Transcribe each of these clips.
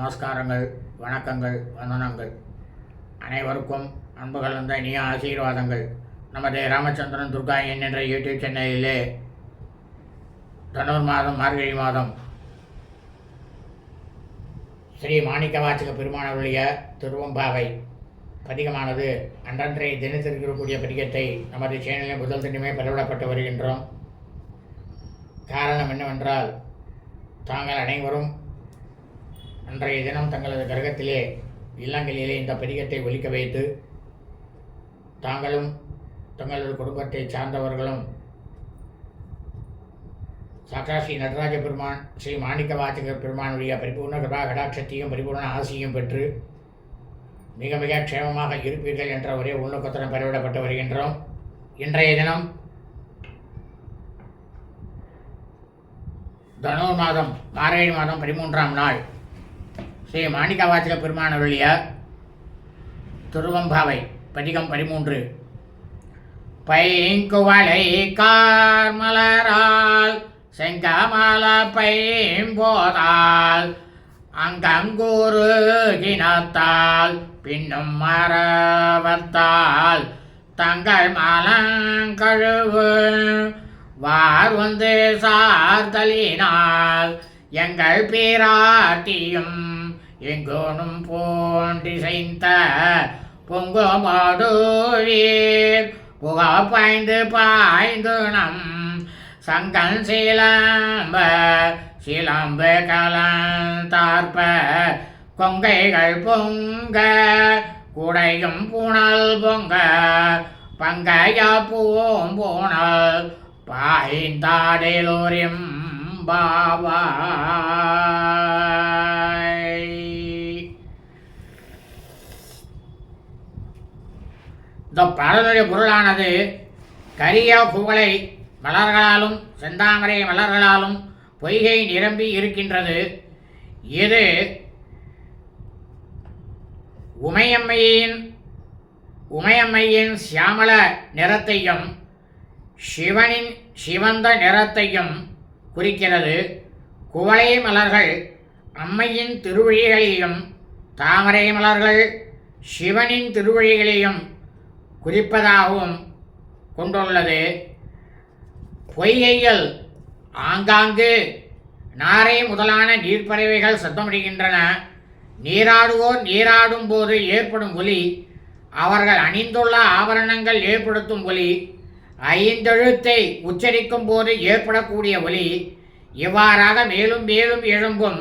நமஸ்காரங்கள் வணக்கங்கள் வந்தனங்கள். அனைவருக்கும் அன்பு கலந்த இனிய ஆசீர்வாதங்கள். நமது ராமச்சந்திரன் துர்கா என் என்ற யூடியூப் சேனலிலே தனூர் மாதம் மார்கழி மாதம். ஸ்ரீ மாணிக்கவாச்சக பெருமானவருடைய திருவம்பாவை பதிகமானது அன்றன்றைய தினத்திற்கு இருக்கக்கூடிய பதிகத்தை நமது சேனலில் முதல் தினமே பதிவிடப்பட்டு வருகின்றோம். காரணம் என்னவென்றால் தாங்கள் அனைவரும் அன்றைய தினம் தங்களது கிரகத்திலே இல்லங்களிலே இந்த பதிகத்தை ஒலிக்க வைத்து தாங்களும் தங்களது குடும்பத்தை சார்ந்தவர்களும் சாக்கா ஸ்ரீ நடராஜ பெருமான் ஸ்ரீ மாணிக்க வாச்சக பெருமானுடைய பரிபூர்ண கிருபா கடாட்சத்தையும் பரிபூர்ண ஆசியும் பெற்று மிக மிக க்ஷேமமாக இருப்பீர்கள் என்ற ஒரே உள்நோக்கத்துடன் பதிவிடப்பட்டு வருகின்றோம். இன்றைய தினம் தனு மாதம் மார்கழி மாதம் பதிமூன்றாம் நாள் ஸ்ரீ மாணிக்கவாச்சக பெருமானவருடைய துருவம்பாவை பதிகம் பதிமூன்று. பைங்குவளை கார்மலரால் செங்கமல பைம்போதால் அங்கங்கூறு கிணத்தால் பின்னும் மரவத்தால் தங்கள் மலங்கழுவு வார் வந்து சார்தலினால் எங்கள் பேராட்டியும் எங்கோனும் போன்றிசைந்த பொங்குமாடுவீர் புகா பாய்ந்து பாய்ந்து நம் சங்கன் சிலம்ப சிலம்பு கலந்தார்ப்ப கொங்கைகள் பொங்க. குடையும் புனல் பொங்க. பங்கையா பூவும் பூனல் பாய்ந்தாடலோரியம் பாவாய் இந்த பாடலுடைய பொருளானது கரிய புகழை மலர்களாலும் செந்தாமரை மலர்களாலும் பொய்கை நிரம்பி இருக்கின்றது. இது உமையம்மையின் உமையம்மையின் சியாமல நிறத்தையும் சிவனின் சிவந்த நிறத்தையும் குறிக்கிறது. குவளை மலர்கள் அம்மையின் திருவழிகளையும் தாமரை மலர்கள் சிவனின் திருவழிகளையும் குறிப்பதாகவும் கொண்டுள்ளது. பொய்கைகள் ஆங்காங்கு நாரை முதலான நீர்ப்பறவைகள் சத்தமிடுகின்றன. நீராடுவோர் நீராடும் போது ஏற்படும் ஒலி அவர்கள் அணிந்துள்ள ஆபரணங்கள் ஏற்படுத்தும் ஒலி ஐந்தெழுத்தை உச்சரிக்கும் போது ஏற்படக்கூடிய ஒலி இவ்வாறாக மேலும் மேலும் எழும்பும்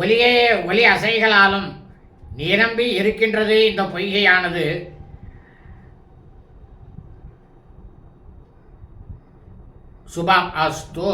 ஒலியே ஒலி அசைகளாலும் நிரம்பி இருக்கின்றது இந்த பொய்கையானது. शुभम अस्तु